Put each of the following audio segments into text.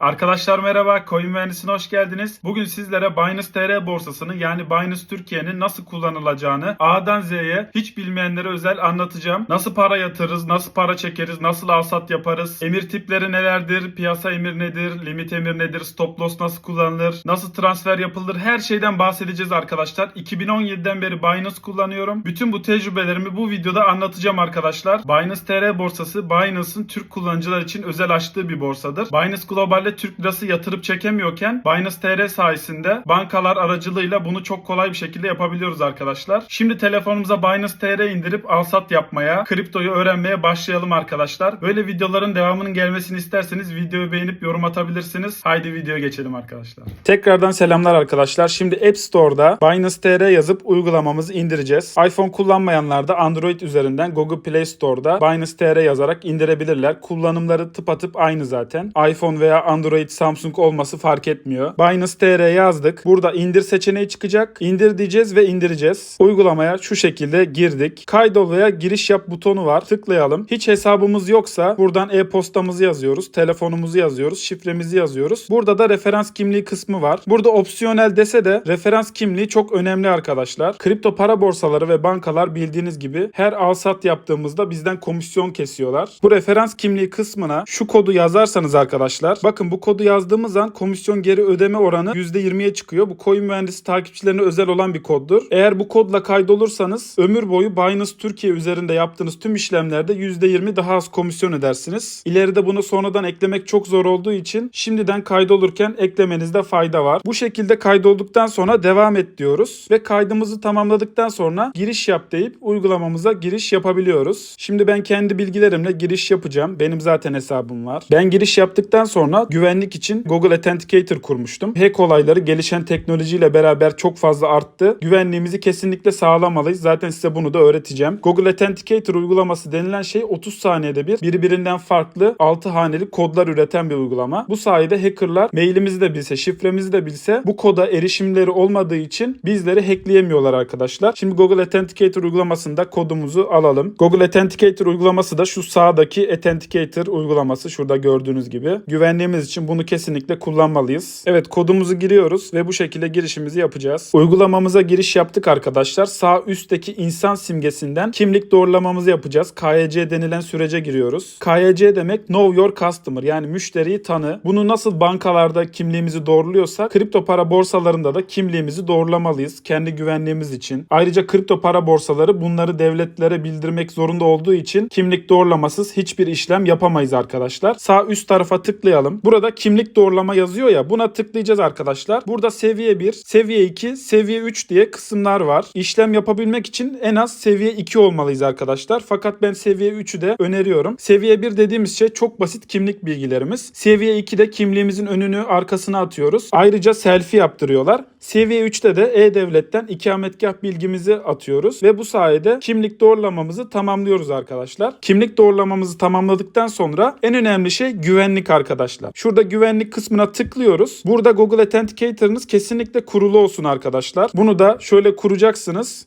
Arkadaşlar merhaba, Coin Mühendisine hoş geldiniz. Bugün sizlere Binance TR borsasının yani Binance Türkiye'nin nasıl kullanılacağını A'dan Z'ye hiç bilmeyenlere özel anlatacağım. Nasıl para yatırırız, nasıl para çekeriz, nasıl alsat yaparız, emir tipleri nelerdir, piyasa emir nedir, limit emir nedir, stop loss nasıl kullanılır, nasıl transfer yapılır her şeyden bahsedeceğiz arkadaşlar. 2017'den beri Binance kullanıyorum. Bütün bu tecrübelerimi bu videoda anlatacağım arkadaşlar. Binance TR borsası Binance'ın Türk kullanıcılar için özel açtığı bir borsadır. Binance Global'de Türk lirası yatırıp çekemiyorken Binance TR sayesinde bankalar aracılığıyla bunu çok kolay bir şekilde yapabiliyoruz arkadaşlar. Şimdi telefonumuza Binance TR indirip alsat yapmaya, kriptoyu öğrenmeye başlayalım arkadaşlar. Böyle videoların devamının gelmesini isterseniz videoyu beğenip yorum atabilirsiniz. Haydi videoya geçelim arkadaşlar. Tekrardan selamlar arkadaşlar. Şimdi App Store'da Binance TR yazıp uygulamamızı indireceğiz. iPhone kullanmayanlar da Android üzerinden Google Play Store'da Binance TR yazarak indirebilirler. Kullanımları tıpatıp aynı zaten. iPhone veya Android, Samsung olması fark etmiyor. Binance TR yazdık. Burada indir seçeneği çıkacak. İndir diyeceğiz ve indireceğiz. Uygulamaya şu şekilde girdik. Kaydol veya giriş yap butonu var. Tıklayalım. Hiç hesabımız yoksa buradan e-postamızı yazıyoruz. Telefonumuzu yazıyoruz. Şifremizi yazıyoruz. Burada da referans kimliği kısmı var. Burada opsiyonel dese de referans kimliği çok önemli arkadaşlar. Kripto para borsaları ve bankalar bildiğiniz gibi her al sat yaptığımızda bizden komisyon kesiyorlar. Bu referans kimliği kısmına şu kodu yazarsanız arkadaşlar bakın bu kodu yazdığımız an komisyon geri ödeme oranı %20'ye çıkıyor. Bu coin mühendisi takipçilerine özel olan bir koddur. Eğer bu kodla kaydolursanız ömür boyu Binance Türkiye üzerinde yaptığınız tüm işlemlerde %20 daha az komisyon ödersiniz. İleride bunu sonradan eklemek çok zor olduğu için şimdiden kaydolurken eklemenizde fayda var. Bu şekilde kaydolduktan sonra devam et diyoruz ve kaydımızı tamamladıktan sonra giriş yap deyip uygulamamıza giriş yapabiliyoruz. Şimdi ben kendi bilgilerimle giriş yapacağım. Benim zaten hesabım var. Ben giriş yaptıktan sonra güvenlik için Google Authenticator kurmuştum. Hack olayları gelişen teknolojiyle beraber çok fazla arttı. Güvenliğimizi kesinlikle sağlamalıyız. Zaten size bunu da öğreteceğim. Google Authenticator uygulaması denilen şey 30 saniyede bir birbirinden farklı 6 haneli kodlar üreten bir uygulama. Bu sayede hackerlar mailimizi de bilse, şifremizi de bilse bu koda erişimleri olmadığı için bizleri hackleyemiyorlar arkadaşlar. Şimdi Google Authenticator uygulamasında kodumuzu alalım. Google Authenticator uygulaması da şu sağdaki Authenticator uygulaması şurada gördüğünüz gibi. Güvenliğimiz için bunu kesinlikle kullanmalıyız. Evet kodumuzu giriyoruz ve bu şekilde girişimizi yapacağız. Uygulamamıza giriş yaptık arkadaşlar. Sağ üstteki insan simgesinden kimlik doğrulamamızı yapacağız. KYC denilen sürece giriyoruz. KYC demek Know Your Customer yani müşteriyi tanı. Bunu nasıl bankalarda kimliğimizi doğruluyorsak kripto para borsalarında da kimliğimizi doğrulamalıyız kendi güvenliğimiz için. Ayrıca kripto para borsaları bunları devletlere bildirmek zorunda olduğu için kimlik doğrulamasız hiçbir işlem yapamayız arkadaşlar. Sağ üst tarafa tıklayalım. Burada kimlik doğrulama yazıyor ya buna tıklayacağız arkadaşlar. Burada seviye 1, seviye 2, seviye 3 diye kısımlar var. İşlem yapabilmek için en az seviye 2 olmalıyız arkadaşlar. Fakat ben seviye 3'ü de öneriyorum. Seviye 1 dediğimiz şey çok basit kimlik bilgilerimiz. Seviye 2'de kimliğimizin önünü arkasına atıyoruz. Ayrıca selfie yaptırıyorlar. Seviye 3'te de E-Devlet'ten ikametgah bilgimizi atıyoruz ve bu sayede kimlik doğrulamamızı tamamlıyoruz arkadaşlar. Kimlik doğrulamamızı tamamladıktan sonra en önemli şey güvenlik arkadaşlar. Şurada güvenlik kısmına tıklıyoruz. Burada Google Authenticator'ınız kesinlikle kurulu olsun arkadaşlar. Bunu da şöyle kuracaksınız.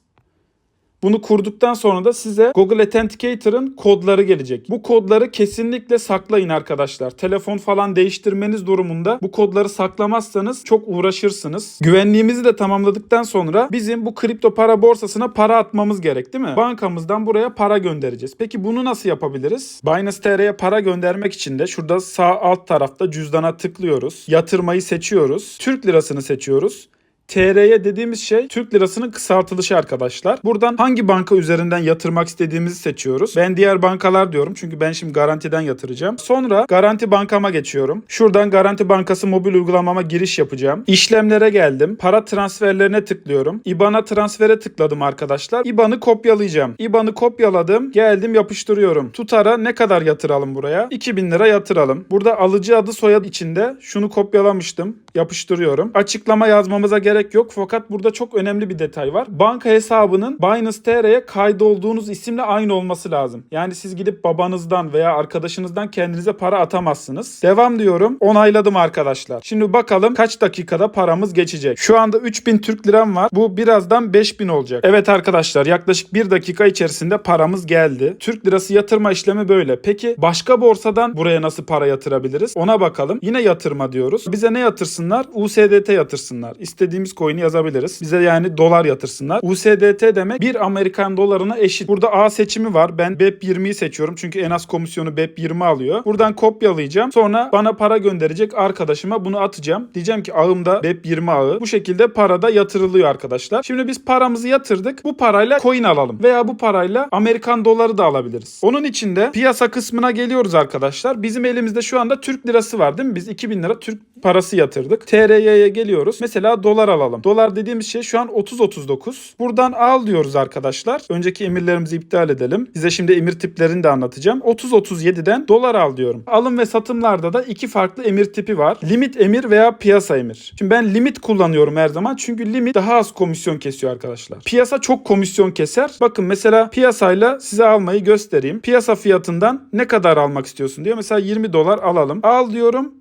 Bunu kurduktan sonra da size Google Authenticator'ın kodları gelecek. Bu kodları kesinlikle saklayın arkadaşlar. Telefon falan değiştirmeniz durumunda bu kodları saklamazsanız çok uğraşırsınız. Güvenliğimizi de tamamladıktan sonra bizim bu kripto para borsasına para atmamız gerek değil mi? Bankamızdan buraya para göndereceğiz. Peki bunu nasıl yapabiliriz? Binance TR'ye para göndermek için de şurada sağ alt tarafta cüzdana tıklıyoruz. Yatırmayı seçiyoruz. Türk lirasını seçiyoruz. TR'ye dediğimiz şey Türk lirasının kısaltılışı arkadaşlar. Buradan hangi banka üzerinden yatırmak istediğimizi seçiyoruz. Ben diğer bankalar diyorum çünkü ben şimdi garantiden yatıracağım. Sonra garanti bankama geçiyorum. Şuradan garanti bankası mobil uygulamama giriş yapacağım. İşlemlere geldim. Para transferlerine tıklıyorum. IBAN'a transfere tıkladım arkadaşlar. IBAN'ı kopyalayacağım. IBAN'ı kopyaladım. Geldim yapıştırıyorum. Tutara ne kadar yatıralım buraya? 2000 lira yatıralım. Burada alıcı adı soyad içinde şunu kopyalamıştım. Yapıştırıyorum. Açıklama yazmamıza gerek yok fakat burada çok önemli bir detay var. Banka hesabının Binance TR'ye kaydolduğunuz isimle aynı olması lazım. Yani siz gidip babanızdan veya arkadaşınızdan kendinize para atamazsınız. Devam diyorum. Onayladım arkadaşlar. Şimdi bakalım kaç dakikada paramız geçecek. Şu anda 3000 Türk liram var. Bu birazdan 5000 olacak. Evet arkadaşlar yaklaşık 1 dakika içerisinde paramız geldi. Türk lirası yatırma işlemi böyle. Peki başka borsadan buraya nasıl para yatırabiliriz? Ona bakalım. Yine yatırma diyoruz. Bize ne yatırsınlar? USDT yatırsınlar. İstediğimiz coin'i yazabiliriz. Bize yani dolar yatırsınlar. USDT demek 1 Amerikan dolarına eşit. Burada A seçimi var. Ben BEP20'yi seçiyorum. Çünkü en az komisyonu BEP20 alıyor. Buradan kopyalayacağım. Sonra bana para gönderecek arkadaşıma bunu atacağım. Diyeceğim ki ağımda BEP20 ağı. Bu şekilde parada yatırılıyor arkadaşlar. Şimdi biz paramızı yatırdık. Bu parayla coin alalım. Veya bu parayla Amerikan doları da alabiliriz. Onun için de piyasa kısmına geliyoruz arkadaşlar. Bizim elimizde şu anda Türk lirası var değil mi? Biz 2000 lira Türk parası yatırdık. TRY'ye geliyoruz. Mesela dolar alalım. Dolar dediğimiz şey şu an 30.39. Buradan al diyoruz arkadaşlar. Önceki emirlerimizi iptal edelim. Size şimdi emir tiplerini de anlatacağım. 30.37'den dolar al diyorum. Alım ve satımlarda da iki farklı emir tipi var. Limit emir veya piyasa emir. Şimdi ben limit kullanıyorum her zaman. Çünkü limit daha az komisyon kesiyor arkadaşlar. Piyasa çok komisyon keser. Bakın mesela piyasayla size almayı göstereyim. Piyasa fiyatından ne kadar almak istiyorsun diyor. Mesela 20 dolar alalım. Al diyorum.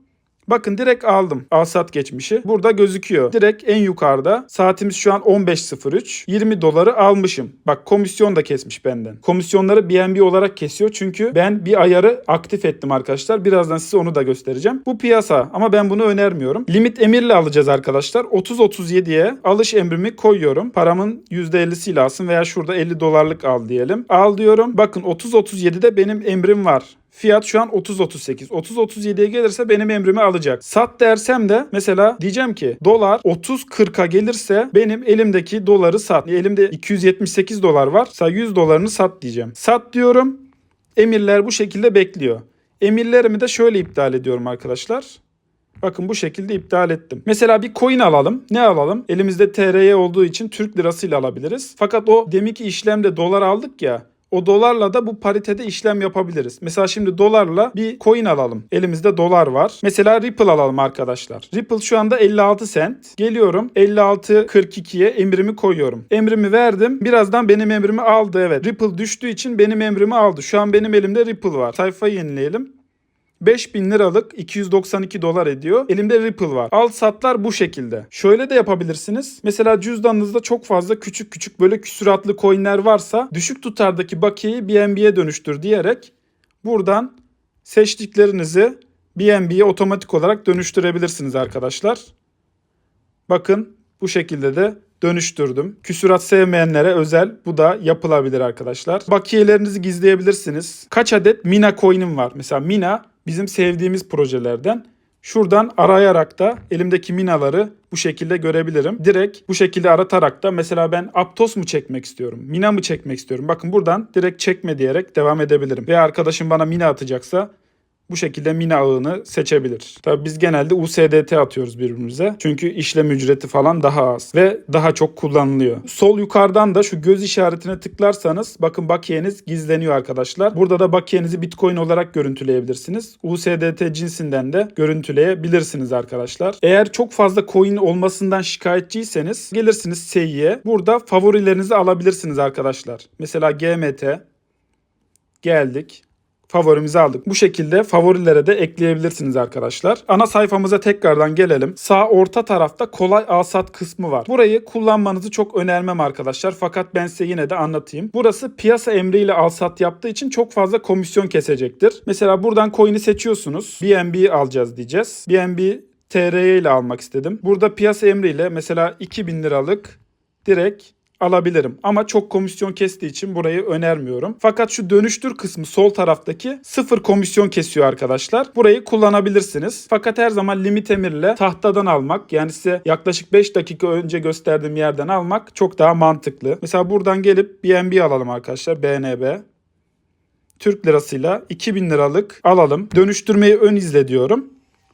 Bakın direkt aldım. Al sat geçmişi. Burada gözüküyor. Direkt en yukarıda. Saatimiz şu an 15.03. 20 doları almışım. Bak komisyon da kesmiş benden. Komisyonları BNB olarak kesiyor. Çünkü ben bir ayarı aktif ettim arkadaşlar. Birazdan size onu da göstereceğim. Bu piyasa ama ben bunu önermiyorum. Limit emirle alacağız arkadaşlar. 30.37'ye alış emrimi koyuyorum. Paramın %50'siyle alsın veya şurada 50 dolarlık al diyelim. Al diyorum. Bakın 30.37'de benim emrim var. Fiyat şu an 30.38. 30.37'ye gelirse benim emrimi alacak. Sat dersem de mesela diyeceğim ki dolar 30.40'a gelirse benim elimdeki doları sat. Elimde 278 dolar varsa 100 dolarını sat diyeceğim. Sat diyorum. Emirler bu şekilde bekliyor. Emirlerimi de şöyle iptal ediyorum arkadaşlar. Bakın bu şekilde iptal ettim. Mesela bir coin alalım. Ne alalım? Elimizde TRY olduğu için Türk lirasıyla alabiliriz. Fakat o deminki işlemde dolar aldık ya. O dolarla da bu paritede işlem yapabiliriz. Mesela şimdi dolarla bir coin alalım. Elimizde dolar var. Mesela Ripple alalım arkadaşlar. Ripple şu anda 56 cent. Geliyorum 56.42'ye emrimi koyuyorum. Emrimi verdim. Birazdan benim emrimi aldı evet. Ripple düştüğü için benim emrimi aldı. Şu an benim elimde Ripple var. Sayfayı yenileyelim. 5000 liralık 292 dolar ediyor. Elimde Ripple var. Al satlar bu şekilde. Şöyle de yapabilirsiniz. Mesela cüzdanınızda çok fazla küçük küçük böyle küsuratlı coinler varsa düşük tutardaki bakiyeyi BNB'ye dönüştür diyerek buradan seçtiklerinizi BNB'ye otomatik olarak dönüştürebilirsiniz arkadaşlar. Bakın bu şekilde de dönüştürdüm. Küsurat sevmeyenlere özel bu da yapılabilir arkadaşlar. Bakiyelerinizi gizleyebilirsiniz. Kaç adet Mina coin'im var? Mesela Mina bizim sevdiğimiz projelerden. Şuradan arayarak da elimdeki minaları bu şekilde görebilirim. Direkt bu şekilde aratarak da mesela ben Aptos mu çekmek istiyorum? Mina mı çekmek istiyorum? Bakın buradan direkt çekme diyerek devam edebilirim. Veya arkadaşım bana mina atacaksa bu şekilde mina ağını seçebilir. Tabii biz genelde USDT atıyoruz birbirimize. Çünkü işlem ücreti falan daha az ve daha çok kullanılıyor. Sol yukarıdan da şu göz işaretine tıklarsanız bakın bakiyeniz gizleniyor arkadaşlar. Burada da bakiyenizi Bitcoin olarak görüntüleyebilirsiniz. USDT cinsinden de görüntüleyebilirsiniz arkadaşlar. Eğer çok fazla coin olmasından şikayetçiyseniz gelirsiniz Seyi'ye. Burada favorilerinizi alabilirsiniz arkadaşlar. Mesela GMT geldik favorimizi aldık. Bu şekilde favorilere de ekleyebilirsiniz arkadaşlar. Ana sayfamıza tekrardan gelelim. Sağ orta tarafta kolay alsat kısmı var. Burayı kullanmanızı çok önermem arkadaşlar. Fakat ben size yine de anlatayım. Burası piyasa emriyle alsat yaptığı için çok fazla komisyon kesecektir. Mesela buradan coin'i seçiyorsunuz. BNB alacağız diyeceğiz. BNB TRY ile almak istedim. Burada piyasa emriyle mesela 2000 liralık direkt alabilirim. Ama çok komisyon kestiği için burayı önermiyorum. Fakat şu dönüştür kısmı sol taraftaki sıfır komisyon kesiyor arkadaşlar. Burayı kullanabilirsiniz. Fakat her zaman limit emirle tahtadan almak yani size yaklaşık 5 dakika önce gösterdiğim yerden almak çok daha mantıklı. Mesela buradan gelip BNB alalım arkadaşlar. BNB. Türk lirasıyla 2000 liralık alalım. Dönüştürmeyi ön izle diyorum.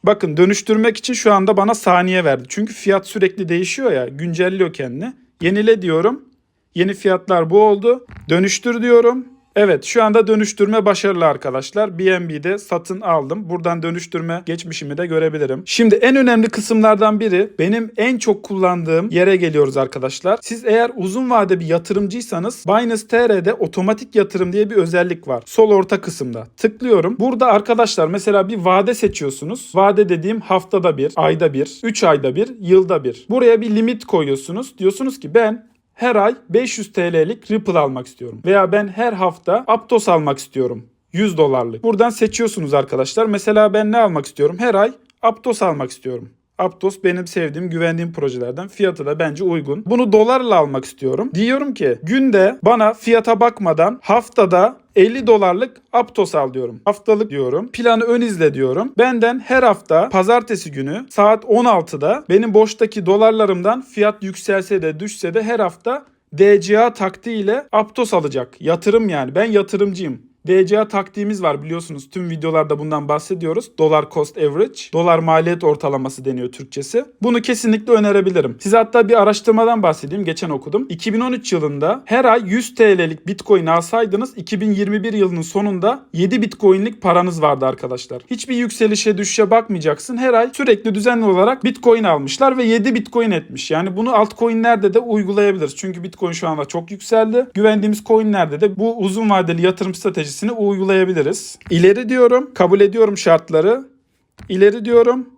Bakın dönüştürmek için şu anda bana saniye verdi. Çünkü fiyat sürekli değişiyor ya. Güncelliyor kendini. Yenile diyorum. Yeni fiyatlar bu oldu. Dönüştür diyorum. Evet şu anda dönüştürme başarılı arkadaşlar. BNB'de satın aldım. Buradan dönüştürme geçmişimi de görebilirim. Şimdi en önemli kısımlardan biri benim en çok kullandığım yere geliyoruz arkadaşlar. Siz eğer uzun vade bir yatırımcıysanız Binance TR'de otomatik yatırım diye bir özellik var. Sol orta kısımda. Tıklıyorum. Burada arkadaşlar mesela bir vade seçiyorsunuz. Vade dediğim haftada bir, ayda bir, 3 ayda bir, yılda bir. Buraya bir limit koyuyorsunuz. Diyorsunuz ki ben her ay 500 TL'lik Ripple almak istiyorum. Veya ben her hafta Aptos almak istiyorum. 100 dolarlık. Buradan seçiyorsunuz arkadaşlar. Mesela ben ne almak istiyorum? Her ay Aptos almak istiyorum. Aptos benim sevdiğim, güvendiğim projelerden. Fiyatı da bence uygun. Bunu dolarla almak istiyorum. Diyorum ki günde bana fiyata bakmadan haftada 50 dolarlık Aptos al diyorum. Haftalık diyorum. Planı ön izle diyorum. Benden her hafta pazartesi günü saat 16'da benim boştaki dolarlarımdan fiyat yükselse de düşse de her hafta DCA taktiğiyle Aptos alacak. Yatırım yani. Ben yatırımcıyım. DCA taktiğimiz var biliyorsunuz. Tüm videolarda bundan bahsediyoruz. Dolar cost average. Dolar maliyet ortalaması deniyor Türkçesi. Bunu kesinlikle önerebilirim. Size hatta bir araştırmadan bahsedeyim. Geçen okudum. 2013 yılında her ay 100 TL'lik Bitcoin alsaydınız 2021 yılının sonunda 7 Bitcoin'lik paranız vardı arkadaşlar. Hiçbir yükselişe düşüşe bakmayacaksın. Her ay sürekli düzenli olarak Bitcoin almışlar ve 7 Bitcoin etmiş. Yani bunu altcoin'lerde de uygulayabiliriz. Çünkü Bitcoin şu anda çok yükseldi. Güvendiğimiz coin'lerde de bu uzun vadeli yatırım stratejisi stratejisini uygulayabiliriz. İleri diyorum. Kabul ediyorum şartları. İleri diyorum.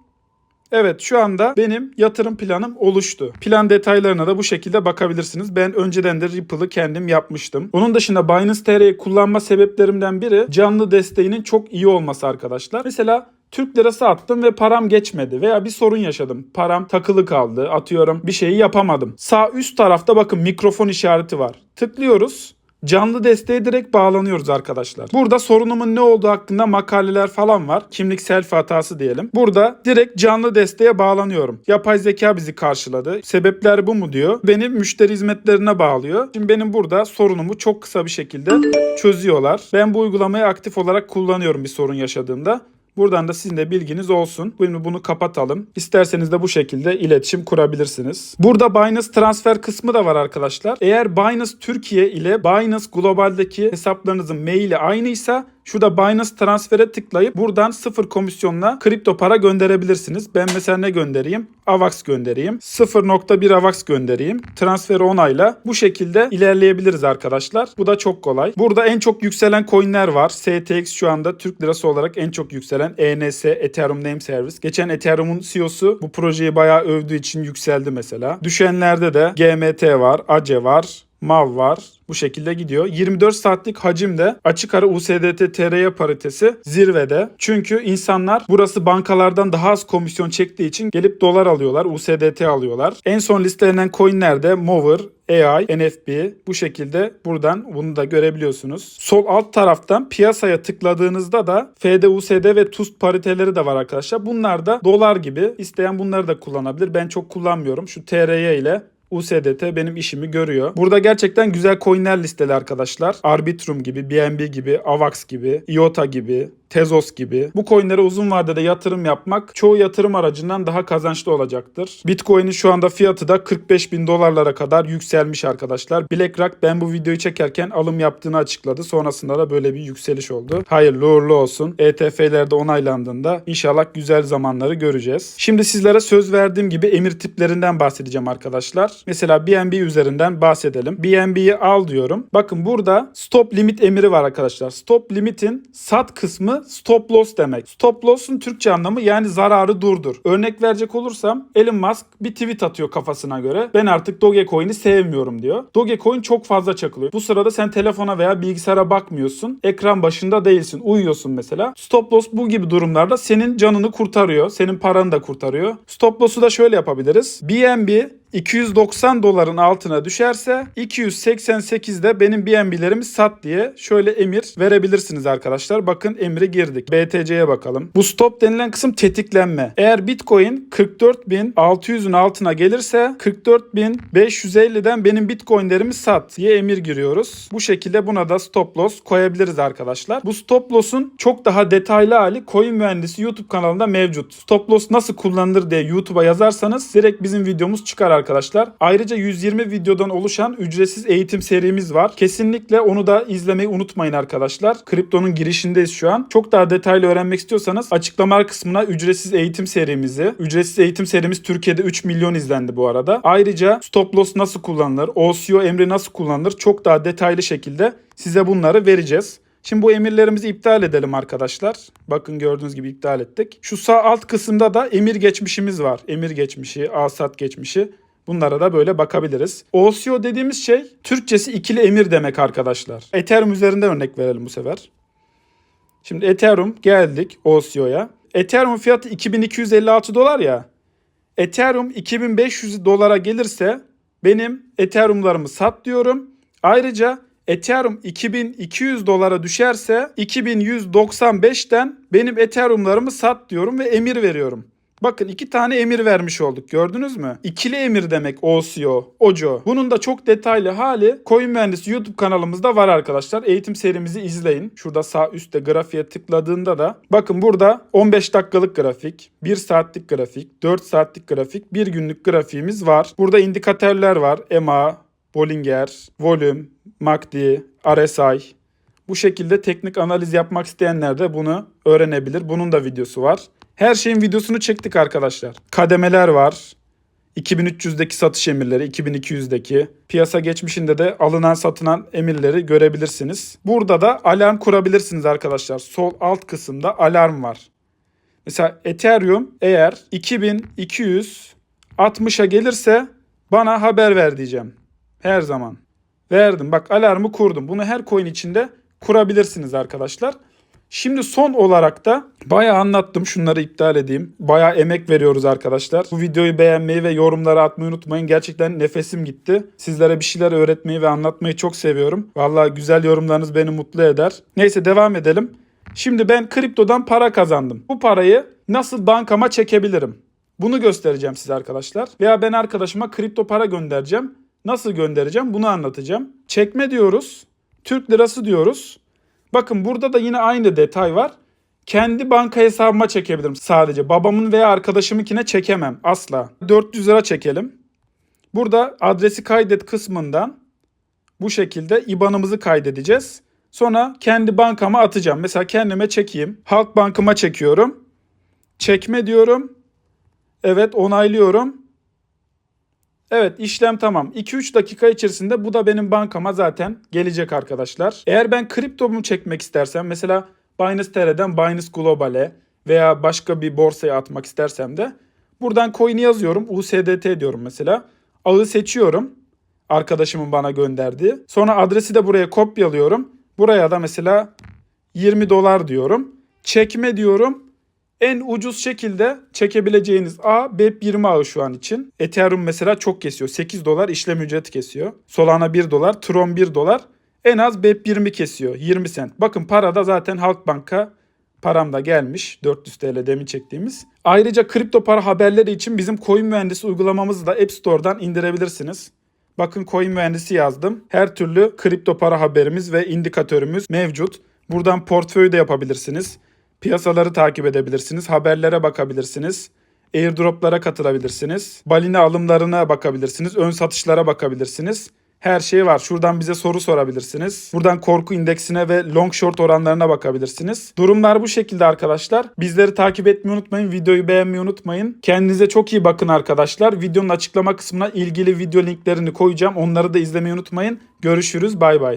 Evet şu anda benim yatırım planım oluştu. Plan detaylarına da bu şekilde bakabilirsiniz. Ben önceden de Ripple'ı kendim yapmıştım. Onun dışında Binance TR'yi kullanma sebeplerimden biri canlı desteğinin çok iyi olması arkadaşlar. Mesela Türk lirası attım ve param geçmedi veya bir sorun yaşadım. Param takılı kaldı. Atıyorum bir şeyi yapamadım. Sağ üst tarafta bakın mikrofon işareti var. Tıklıyoruz. Canlı desteğe direkt bağlanıyoruz arkadaşlar. Burada sorunumun ne olduğu hakkında makaleler falan var. Kimlik selfie hatası diyelim. Burada direkt canlı desteğe bağlanıyorum. Yapay zeka bizi karşıladı. Sebepler bu mu diyor. Beni müşteri hizmetlerine bağlıyor. Şimdi benim burada sorunumu çok kısa bir şekilde çözüyorlar. Ben bu uygulamayı aktif olarak kullanıyorum bir sorun yaşadığımda. Buradan da sizin de bilginiz olsun. Şimdi bunu kapatalım. İsterseniz de bu şekilde iletişim kurabilirsiniz. Burada Binance transfer kısmı da var arkadaşlar. Eğer Binance Türkiye ile Binance Global'deki hesaplarınızın maili aynıysa Şurada Binance transfere tıklayıp buradan sıfır komisyonla kripto para gönderebilirsiniz. Ben mesela ne göndereyim? AVAX göndereyim. 0.1 AVAX göndereyim. Transferi onayla. Bu şekilde ilerleyebiliriz arkadaşlar. Bu da çok kolay. Burada en çok yükselen coinler var. STX şu anda Türk lirası olarak en çok yükselen ENS Ethereum Name Service. Geçen Ethereum'un CEO'su bu projeyi bayağı övdüğü için yükseldi mesela. Düşenlerde de GMT var, ACE var, MAV var. Bu şekilde gidiyor. 24 saatlik hacimde açık ara USDT TRY paritesi zirvede. Çünkü insanlar burası bankalardan daha az komisyon çektiği için gelip dolar alıyorlar, USDT alıyorlar. En son listelenen coinlerde Mover, AI, NFB bu şekilde buradan bunu da görebiliyorsunuz. Sol alt taraftan piyasaya tıkladığınızda da FDUSD ve TUST pariteleri de var arkadaşlar. Bunlar da dolar gibi. İsteyen bunları da kullanabilir. Ben çok kullanmıyorum. Şu TRY ile USDT benim işimi görüyor. Burada gerçekten güzel coinler listeli arkadaşlar. Arbitrum gibi, BNB gibi, AVAX gibi, IOTA gibi, Tezos gibi. Bu coinlere uzun vadede yatırım yapmak çoğu yatırım aracından daha kazançlı olacaktır. Bitcoin'in şu anda fiyatı da 45 bin dolarlara kadar yükselmiş arkadaşlar. BlackRock ben bu videoyu çekerken alım yaptığını açıkladı. Sonrasında da böyle bir yükseliş oldu. Hayırlı uğurlu olsun. ETF'lerde onaylandığında inşallah güzel zamanları göreceğiz. Şimdi sizlere söz verdiğim gibi emir tiplerinden bahsedeceğim arkadaşlar. Mesela BNB üzerinden bahsedelim. BNB'yi al diyorum. Bakın burada stop limit emiri var arkadaşlar. Stop limitin sat kısmı stop loss demek. Stop loss'un Türkçe anlamı yani zararı durdur. Örnek verecek olursam Elon Musk bir tweet atıyor kafasına göre. Ben artık Dogecoin'i sevmiyorum diyor. Dogecoin çok fazla çakılıyor. Bu sırada sen telefona veya bilgisayara bakmıyorsun. Ekran başında değilsin. Uyuyorsun mesela. Stop loss bu gibi durumlarda senin canını kurtarıyor. Senin paranı da kurtarıyor. Stop loss'u da şöyle yapabiliriz. BNB 290 doların altına düşerse 288'de benim BNB'lerimi sat diye şöyle emir verebilirsiniz arkadaşlar. Bakın emri girdik. BTC'ye bakalım. Bu stop denilen kısım tetiklenme. Eğer Bitcoin 44.600'ün altına gelirse 44.550'den benim Bitcoin'lerimi sat diye emir giriyoruz. Bu şekilde buna da stop loss koyabiliriz arkadaşlar. Bu stop loss'un çok daha detaylı hali Coin Mühendisi YouTube kanalında mevcut. Stop loss nasıl kullanılır diye YouTube'a yazarsanız direkt bizim videomuz çıkar arkadaşlar. Ayrıca 120 videodan oluşan ücretsiz eğitim serimiz var. Kesinlikle onu da izlemeyi unutmayın arkadaşlar. Kriptonun girişindeyiz şu an. Çok daha detaylı öğrenmek istiyorsanız açıklamalar kısmına ücretsiz eğitim serimizi, ücretsiz eğitim serimiz Türkiye'de 3 milyon izlendi bu arada. Ayrıca stop loss nasıl kullanılır, OCO emri nasıl kullanılır çok daha detaylı şekilde size bunları vereceğiz. Şimdi bu emirlerimizi iptal edelim arkadaşlar. Bakın gördüğünüz gibi iptal ettik. Şu sağ alt kısımda da emir geçmişimiz var. Emir geçmişi, asat geçmişi. Bunlara da böyle bakabiliriz. OCO dediğimiz şey Türkçesi ikili emir demek arkadaşlar. Ethereum üzerinde örnek verelim bu sefer. Şimdi Ethereum geldik OCO'ya. Ethereum fiyatı 2256 dolar ya. Ethereum 2500 dolara gelirse benim Ethereum'larımı sat diyorum. Ayrıca Ethereum 2200 dolara düşerse 2195'ten benim Ethereum'larımı sat diyorum ve emir veriyorum. Bakın iki tane emir vermiş olduk gördünüz mü? İkili emir demek OCO, OCO. Bunun da çok detaylı hali Coin Mühendisi YouTube kanalımızda var arkadaşlar. Eğitim serimizi izleyin. Şurada sağ üstte grafiğe tıkladığında da bakın burada 15 dakikalık grafik, 1 saatlik grafik, 4 saatlik grafik, 1 günlük grafiğimiz var. Burada indikatörler var. EMA, Bollinger, Volüm, MACD, RSI. Bu şekilde teknik analiz yapmak isteyenler de bunu öğrenebilir. Bunun da videosu var. Her şeyin videosunu çektik arkadaşlar. Kademeler var. 2300'deki satış emirleri, 2200'deki. Piyasa geçmişinde de alınan satılan emirleri görebilirsiniz. Burada da alarm kurabilirsiniz arkadaşlar. Sol alt kısımda alarm var. Mesela Ethereum eğer 2260'a gelirse bana haber ver diyeceğim. Her zaman. Verdim. Bak alarmı kurdum. Bunu her coin içinde kurabilirsiniz arkadaşlar. Şimdi son olarak da bayağı anlattım. Şunları iptal edeyim. Bayağı emek veriyoruz arkadaşlar. Bu videoyu beğenmeyi ve yorumlara atmayı unutmayın. Gerçekten nefesim gitti. Sizlere bir şeyler öğretmeyi ve anlatmayı çok seviyorum. Vallahi güzel yorumlarınız beni mutlu eder. Neyse devam edelim. Şimdi ben kriptodan para kazandım. Bu parayı nasıl bankama çekebilirim? Bunu göstereceğim size arkadaşlar. Veya ben arkadaşıma kripto para göndereceğim. Nasıl göndereceğim bunu anlatacağım. Çekme diyoruz. Türk lirası diyoruz. Bakın burada da yine aynı detay var. Kendi banka hesabıma çekebilirim sadece. Babamın veya arkadaşımınkine çekemem asla. 400 lira çekelim. Burada adresi kaydet kısmından bu şekilde IBAN'ımızı kaydedeceğiz. Sonra kendi bankama atacağım. Mesela kendime çekeyim. Halk bankıma çekiyorum. Çekme diyorum. Evet onaylıyorum. Evet işlem tamam. 2-3 dakika içerisinde bu da benim bankama zaten gelecek arkadaşlar. Eğer ben kriptomu çekmek istersem mesela Binance TR'den Binance Global'e veya başka bir borsaya atmak istersem de buradan coin'i yazıyorum. USDT diyorum mesela. Ağı seçiyorum. Arkadaşımın bana gönderdiği. Sonra adresi de buraya kopyalıyorum. Buraya da mesela 20 dolar diyorum. Çekme diyorum. En ucuz şekilde çekebileceğiniz ağ BEP20 ağı şu an için. Ethereum mesela çok kesiyor. 8 dolar işlem ücreti kesiyor. Solana 1 dolar, Tron 1 dolar. En az BEP20 kesiyor. 20 sent. Bakın parada zaten Halkbank'a param da gelmiş. 400 TL demin çektiğimiz. Ayrıca kripto para haberleri için bizim Coin Mühendisi uygulamamızı da App Store'dan indirebilirsiniz. Bakın Coin Mühendisi yazdım. Her türlü kripto para haberimiz ve indikatörümüz mevcut. Buradan portföy de yapabilirsiniz. Piyasaları takip edebilirsiniz. Haberlere bakabilirsiniz. Airdroplara katılabilirsiniz. Balina alımlarına bakabilirsiniz. Ön satışlara bakabilirsiniz. Her şey var. Şuradan bize soru sorabilirsiniz. Buradan korku indeksine ve long short oranlarına bakabilirsiniz. Durumlar bu şekilde arkadaşlar. Bizleri takip etmeyi unutmayın. Videoyu beğenmeyi unutmayın. Kendinize çok iyi bakın arkadaşlar. Videonun açıklama kısmına ilgili video linklerini koyacağım. Onları da izlemeyi unutmayın. Görüşürüz. Bay bay.